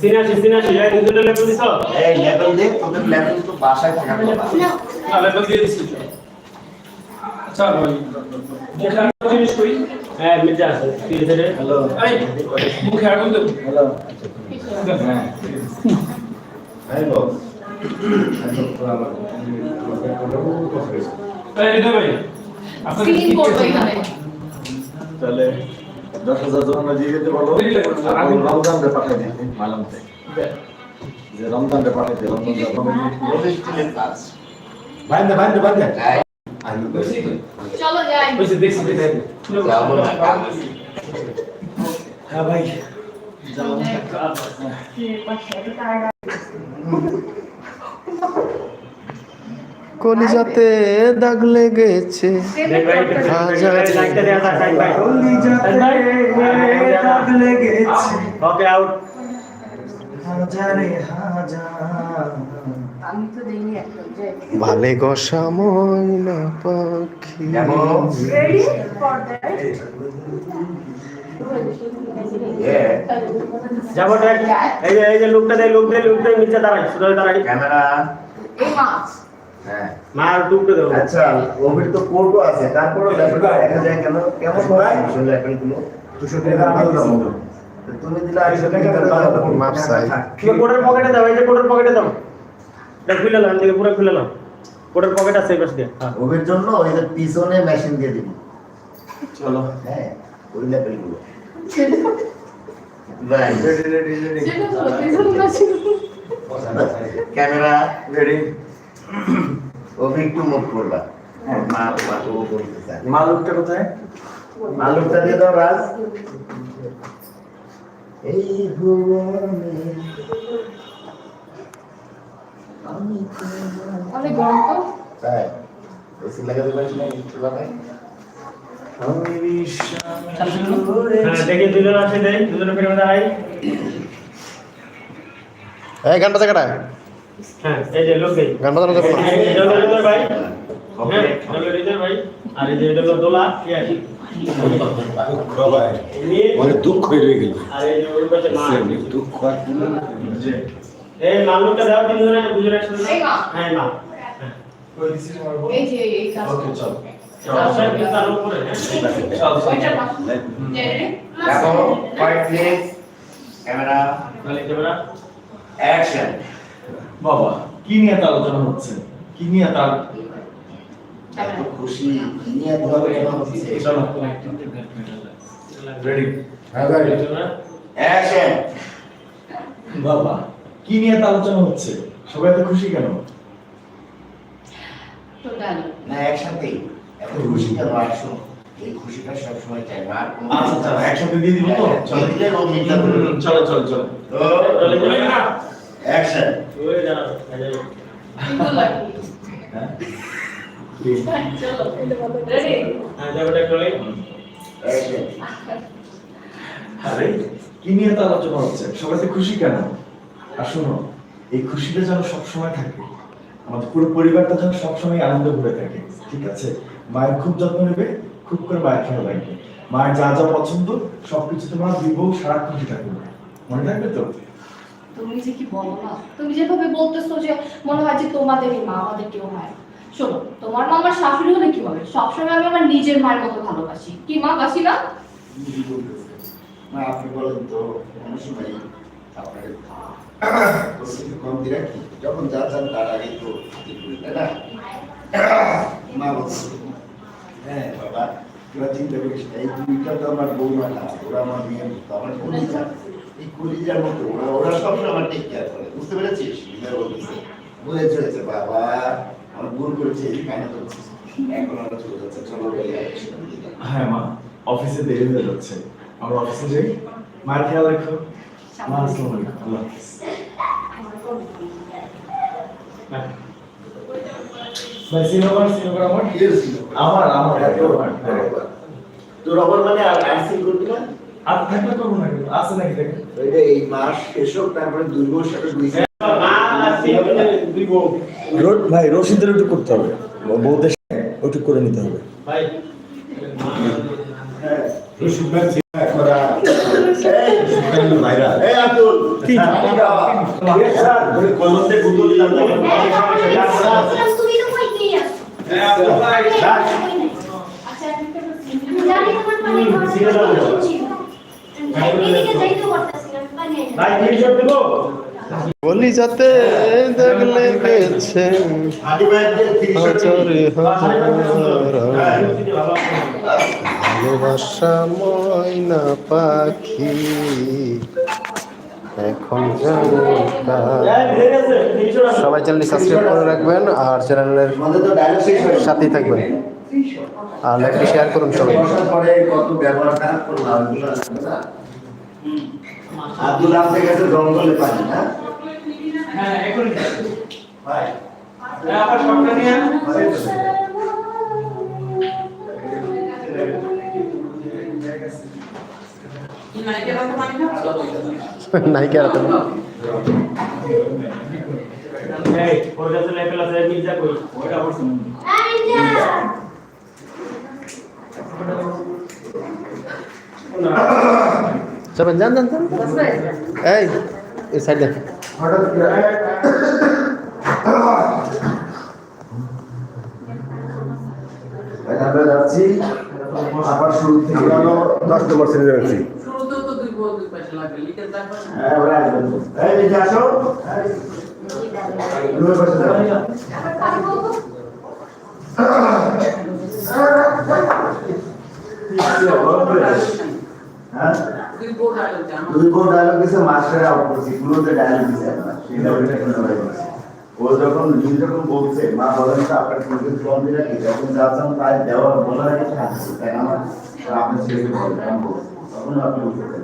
সিনাসি সিনাসি এই দুটো লেভেল দিছ? এই লেভেল দে তোদের লেভেল তো বাসায় থাকার কথা না। লেভেল দিয়ে দিছি। আচ্ছা ভাই। মুখে আর জিনিস কই হ্যাঁ মির্জা আছে। কি আছে হ্যালো। এই মুখে আর কোন হ্যালো। হ্যাঁ। এই বস এই হৃদয় ভাই আপনাদের কি করব তাহলে দশ হাজার জন আমরা দিয়ে যেতে বলো। দেরি লাগবে না, আমি- রমজান রে পাঠাই দিই মালাম যে রমজান রে পাঠাই দিই রমজান কাজ বাইন্দে বাইন্দে বাইন্দে? চলো যাই। দেখছি হ্যাঁ ভাই কলিজাতে দাগ লেগেছে দেখ ভাই হাজার লাইটটা দেয়া থাক সাইড ভাই ওকে আউট আমি তো দেইনি দাগ লেগেছে। ভালে গসা ময়না পাখি যাব রেডি ফর দ্যাট Yeah. যাব দেখ। এই যে এই যে লুকটা দে লুক দে লুক দে নিচে দাঁড়াই সুদা দাঁড়াই। ক্যামেরা হ্যাঁ। মার লুকটা দেবো। আচ্ছা ওভির তো কোডও আছে তারপরে লেভেলটা দেখা যায় কেন? কেমন হয় আসলে লেভেলগুলো দুশো টাকা ভালো দাম তুমি দিলে আড়াইশো টাকা মাপ চাই। কোটের পকেটে দাও এই যে কোটের পকেটে দাও। দেখ খুলে নাও এদিকে পুরো খুলে নাও। কোটের পকেট আছে এই পাশ দিয়ে। হ্যাঁ। ওভির জন্য ওই যে পিছনে মেশিন দিয়ে দিবি। চলো। হ্যাঁ ওই লেভেলগুলো ক্যামেরা রেডি ওভি একটু মুভ করবা। মা মা তো ও বলতে চায়। মালুকটা কোথায়? আলুটা দিয়ে দাও রাজ। এই ভুবনে অনেক গরম তো। তাই এসি লাগাতে পারিস না একটু লাগাই। আমি বিশ্বাস হ্যাঁ দেখি দুজন আছে দেই দুজনে ফিরে দাঁড়াই। এই গানটা জায়গাটায় হ্যাঁ এই যে লোক দেই গান বাজানো যাবে না। এই হলো হৃদয় ভাই। হ্যাঁ হলো হৃদয় ভাই। আর এই যে এটা হলো দোলা কি আছে? মানে দুঃখ হয়ে গেল। আর এই যে ওই পাশে মা দুঃখ আর এই দাও একসাথে। হ্যাঁ যে কাজ হ্যাঁ। দেখো পয়েন্ট ক্যামেরা। ক্যামেরা। অ্যাকশন বাবা কি নিয়ে এত আলোচনা হচ্ছে? কি নিয়ে এত আলো- এত খুশি কি নিয়ে আলোচনা হচ্ছে? চলো রেডি হ্যাঁ অ্যাকশন বাবা কি নিয়ে এত আলোচনা হচ্ছে? সবাই এত খুশি কেন? তো না একসাথেই। এত খুশি কেন আসো এই খুশিটা সবসময় চাই। আর আচ্ছা আচ্ছা একসাথে দিয়ে দিব তো? চলো। চলো চলো চলো। অ্যাকশন আরে কি নিয়ে এত আলোচনা হচ্ছে? সবাই খুশি কেন? আর শোনো এই খুশিটা যেন সবসময় থাকে। আমাদের পুরো পরিবারটা যেন সবসময় আনন্দে ভরে থাকে ঠিক আছে? মায়ের খুব যত্ন নেবে খুব করে মায়ের খেয়াল রাখবে। মায়ের যা যা পছন্দ সবকিছু তোমার দুই বউ সারাক্ষণ থাকবে মনে থাকবে তো? তুমি যে কি বলো না? তুমি যেভাবে বলতেছো যে মনে হয় যে তোমাদেরই মা, আমাদের কেউ হয় শোনো, তোমার মা আমার শাশুড়ি হলে কি হবে? সবসময় আমি আমার নিজের মায়ের মতো ভালোবাসি। কি মা, বাসি না? আপনি বলেন যখন যা চান তার আগে তো মা বলছে হ্যাঁ বাবা তোরা চিন্তা করিস এই দুইটা তো আমার বৌমা না, ওরা আমার কলিজা এই কলিজার মতো ওরা ওরা সবসময় আমার টেক কেয়ার করে বুঝতে পেরেছিস? বিদায় বলতেছে বুঝেছে হয়েছে বাবা আমার ভুল করেছে এই কানে করছিস এখন আমরা চলে যাচ্ছে চলো হ্যাঁ মা অফিসে দেরি হয়ে যাচ্ছে। আমরা অফিসে যাই। মায়ের খেয়াল রাখো। মা আসসালামু আলাইকুম। আল্লাহ ভাই সিনেমা আমার? আমার আমার হ্যাঁ। তোর মানে আর আইসিং করবি না? আর থাকলে করব না কিন্তু আছে নাকি দেখেন এই মাস শেষ হোক তারপরে দুই বছর সাথে দুই মা আর তিনজনে দুই বউ ভাই রশিদের ওটু করতে হবে বউদের ওটু করে নিতে হবে ভাই আচ্ছা বলি যাতে দাগ লেগেছে হাজারে হাজার ভালোবাসা ময়না পাখি এখন সবাই চ্যানেলটি সাবস্ক্রাইব করে রাখবেন আর চ্যানেলের গেছে। সাথেই থাকবেন। আর লাইকটি শেয়ার করুন সবাই। কত না। জঙ্গলে পানি না? হ্যাঁ এখনই ভাই। আবার শর্টটা নিয়ে নায়িকা রাতে এই ওর কাছে লেভেল আছে মির্জা কই? ওটা করছে। যাবেন যান যান যান। এই এই সাইড দেখ। আমরা যাচ্ছি আবার শুরু থেকে দশ নম্বর শ্রেণি যাচ্ছি আসো হ্যাঁ দুই বউ ডায়লগ জানো দুই বোন ডায়লগ দিছে মাস্টার আউট করছি গুলোতে ডায়লগ দিছে না সেটা ওইটা শুনতে পাই ও যখন নীল যখন বলছে মা বলেন তো আপনার কিন্তু ফোন দিলে কি যখন যাচ্ছেন তাই দেওয়া বলার আগে থাকছে তাই আমার আপনার ছেলেকে বলবেন আমি বলছি। তখন আপনি উঠেছেন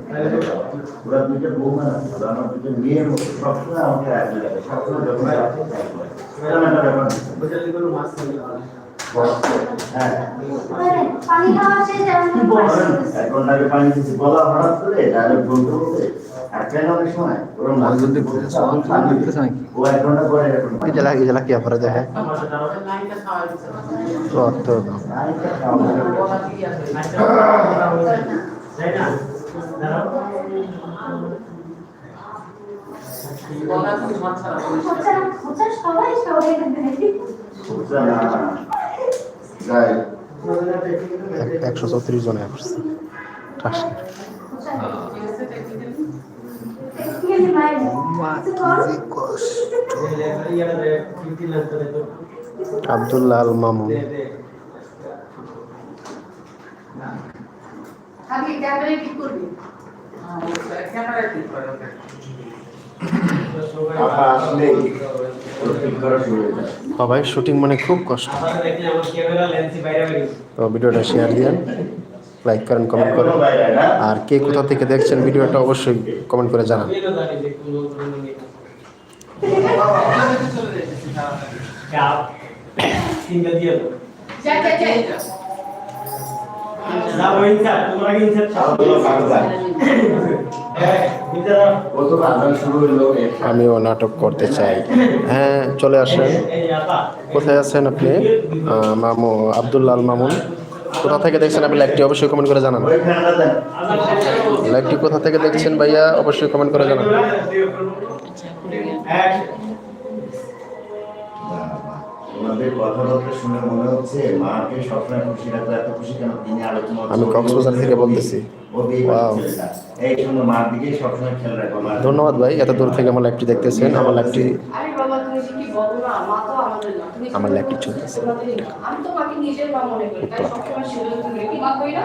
ওরা দুইটা বৌমা আছে ওরা আমার দুটো মেয়ের মতো সবসময় আমাকে রাজি লাগে সবসময় যখন যাচ্ছে তাই করে। এরকম একটা ব্যাপার হ্যাঁ বলা কি মাছ ছাড়া হচ্ছে সবাই সবাই এক- একশো চৌত্রিশ জনে আসছে। টেকনিক্যালি আল মামুন। আগে ক্যামেরা ঠিক করবি। ক্যামেরা ঠিক করে সবাই শুটিং মানে খুব কষ্ট। তো ভিডিওটা শেয়ার দিন লাইক করেন কমেন্ট করেন। আর কে কোথা থেকে দেখছেন ভিডিওটা অবশ্যই কমেন্ট করে জানান। যা যা যা আব্দুল্লাহ পাকিস্তান ও তো আদান শুরু হলো আমিও নাটক করতে চাই। হ্যাঁ চলে আসেন। কোথায় আছেন আপনি? মামু আব্দুল্লাহ আল মামুন। কোথা থেকে দেখছেন আপনি লাইকটি অবশ্যই কমেন্ট করে জানান। ওই লাইকটি কোথা থেকে দেখছেন ভাইয়া অবশ্যই কমেন্ট করে জানান। ওনাদের কথাবার্তা শুনে মনে হচ্ছে মাকে সবসময় খুশি রাখতো এত খুশি কেন? তিনি আলোচনা আমি কক্সবাজার থেকে বলতেছি। এই মার সবসময় খেয়াল রাখো ধন্যবাদ ভাই এত দূর থেকে আমার লাইভটি দেখতেছেন আমার লাইভটি তুমি আমার ল্যাপটপ চলতেছে। তোমাদেরই না। আমি তো নিজের মা মনে করি তাই সবসময় সেগুলো তুমি মা কই না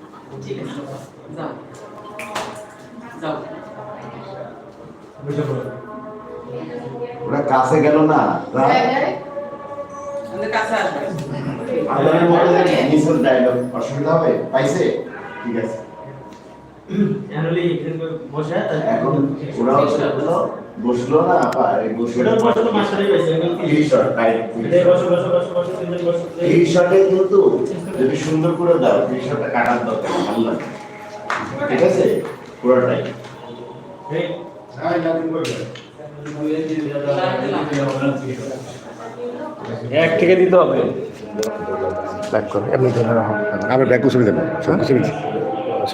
ঠিক আছে যাও যাও ওরা কাছে গেল না। হ্যাঁ, হ্যাঁ। কাছে আসবে ডায়লগ অসুবিধা হবে পাইছে ঠিক আছে বসে এখন ওরা হচ্ছে হলো বসল না আপা এই বসল। ওটা বসে তো মাস্টারই পাইছে ত্রিশ শট টাইট বসে বসে বসে বসে তিনজন বসে ত্রিশ শটে কিন্তু যদি সুন্দর করে দাও ত্রিশ শটটা কাটার দরকার ভালো লাগে ঠিক আছে? পুরোটাই। এই। এক থেকে দিতে হবে। ব্যাক করে এমনি ধরে রাখো। আমরা ব্যাগ কুচলে দেবো। সব কুচলে দিচ্ছি।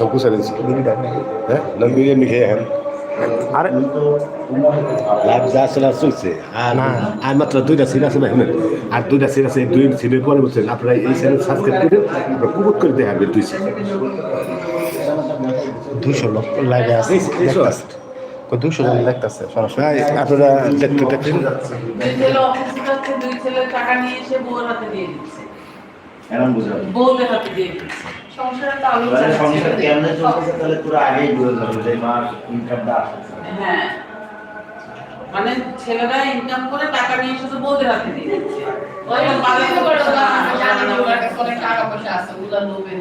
কুচলে দিচ্ছি হ্যাঁ? খেয়ে এখন। আরে লাভ যা চলা চলছে। আর না। আর মাত্র দুইটা সিন আছে না শুনেন আর দুইটা সিন আছে দুই সিনের পরে বলছেন আপনারা এই চ্যানেল সাবস্ক্রাইব করে আপনারা কুকুর করে দেখাবেন দুই সিন দুশো লোক লাইভে আছে। এই- এই সব। দেখতাছে। দুশো জন দেখতেছে সরাসরি। আপনারা দেখতে দেখতে। দুই ছেলে অফিসে যাচ্ছে দুই ছেলে টাকা নিয়ে এসে বউয়ের হাতে দিয়ে দিচ্ছে। এরকম হাতে দিয়ে দিচ্ছে। সংসারটা আমি সংসার কেমনে চলতেছে? তাহলে তোরা আগেই বুঝে যাবে যে মার ইনকামটা আসছে। হ্যাঁ। মানে ছেলেরা ইনকাম করে টাকা নিয়ে এসে তো বউদের হাতে দিয়ে দিচ্ছে। ওই বাজার করে টাকা পয়সা আছে ওগুলা লোভের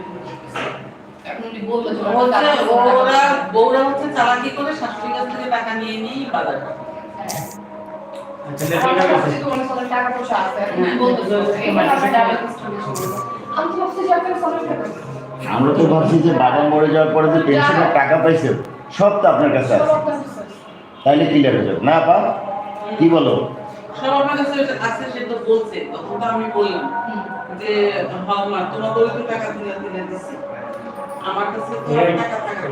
এখন উনি বলল যে ওর হচ্ছে ওরা বউরা হচ্ছে চালাকি করে শাশুড়ির কাছ থেকে টাকা নিয়ে নিয়ে বাজার কাছে অনেক অনেক টাকা পয়সা আছে। স্টোরি শুরু আমি তো ভাবছি যে আপনার টাকা আমরা তো ভাবছি যে বাবা মরে যাওয়ার পরে যে পেনশনের টাকা পাইছে সব তো আপনার কাছে আছে। তাইলে ক্লিয়ার হয়ে যাবে? না আপা কি বলো? সব আমার কাছে আছে সে বলছে তখন তো আমি বললাম যে হ্যাঁ তোমার তো টাকা তুলে তুলে দিচ্ছি আমার কাছে তো টাকা টাকা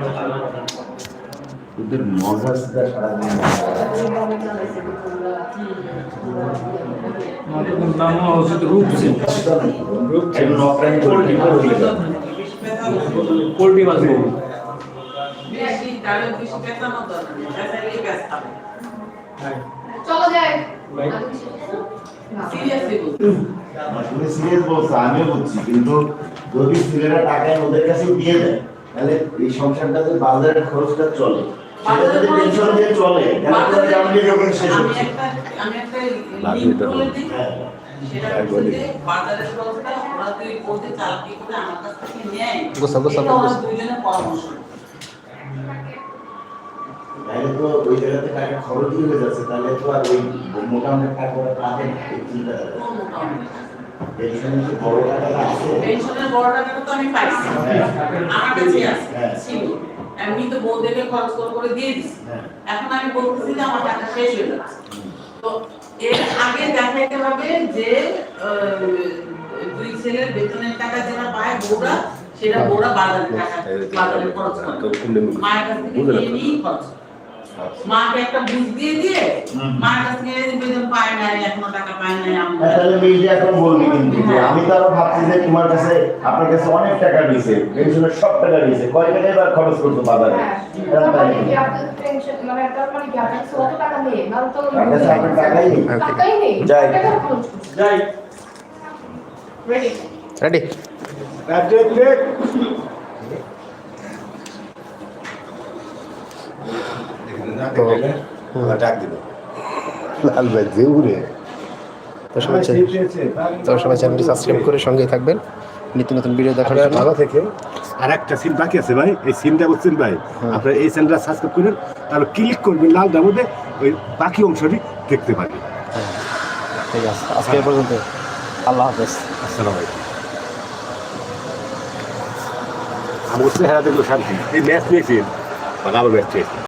তোদের মজা সেটা সারাদিন। নাম হচ্ছে রূপসী। এখন অফলাইন করে পোল্ট্রি মাছ বলব চলো যাই। তুমি সিরিয়াস বলছো। আমিও বলছি কিন্তু যদি ছেলেরা টাকা ওদের কাছে দিয়ে দেয় তাহলে এই সংসারটা যে বাজারের খরচটা চলে। সেটা যদি পেনশন দিয়ে চলে তাহলে তো যখন শেষ আমি একটা আমি একটা হ্যাঁ। গোসা, গোসা। তাহলে তো ওই জায়গাতে টাকা খরচই হয়ে যাচ্ছে তাহলে তো আর ওই টাকা পাবে না বড় টাকাটা আছে বড় টাকাটা তো আমি পাইছি আমার কাছে আছে হ্যাঁ। তো বউদেরকে খরচ করে করে দিয়ে দিছি হ্যাঁ। এখন আমি বলতেছি যে আমার টাকা শেষ হয়ে যাচ্ছে তো এর আগে দেখাইতে হবে যে দুই ছেলের বেতনের টাকা যেটা পায় বউরা সেটা বউরা বাজারে টাকা বাজারে খরচ করে। মায়ের কাছ থেকে নিয়ে নিয়েই খরচ করে। মাকে একটা বুঝ দিয়ে দিয়ে মার কাছ থেকে বেতন পায় নাই এখনও টাকা পায় নাই হ্যাঁ, আমরা তাহলে মিলটা এখন বলবি কিন্তু। যে আমি তো আরও ভাবছি যে তোমার কাছে আপনার কাছে অনেক টাকা দিয়েছে পেনশনের সব টাকা দিয়েছে কয় টাকা এবার খরচ করতো বাজারে? হ্যাঁ। আমার রেডি রেডি তো লাল ভাই তো সবাই তো সবাই চ্যানেলটি সাবস্ক্রাইব করে সঙ্গেই থাকবেন। নিত্য নতুন ভিডিও দেখার জন্য। ভালো থেকে আর একটা সিন বাকি আছে ভাই। এই বলছেন ভাই আপনার এই চ্যানেলটা সাবস্ক্রাইব করেন তাহলে ক্লিক করবেন লাল ওই বাকি অংশটি দেখতে পাবেন। ঠিক আছে। আজকে এই পর্যন্ত। আল্লাহ হাফেজ। আসসালামু আলাইকুম। আমার চেহারা দেখল শান্তি। এই ম্যাচ আবার ম্যাচ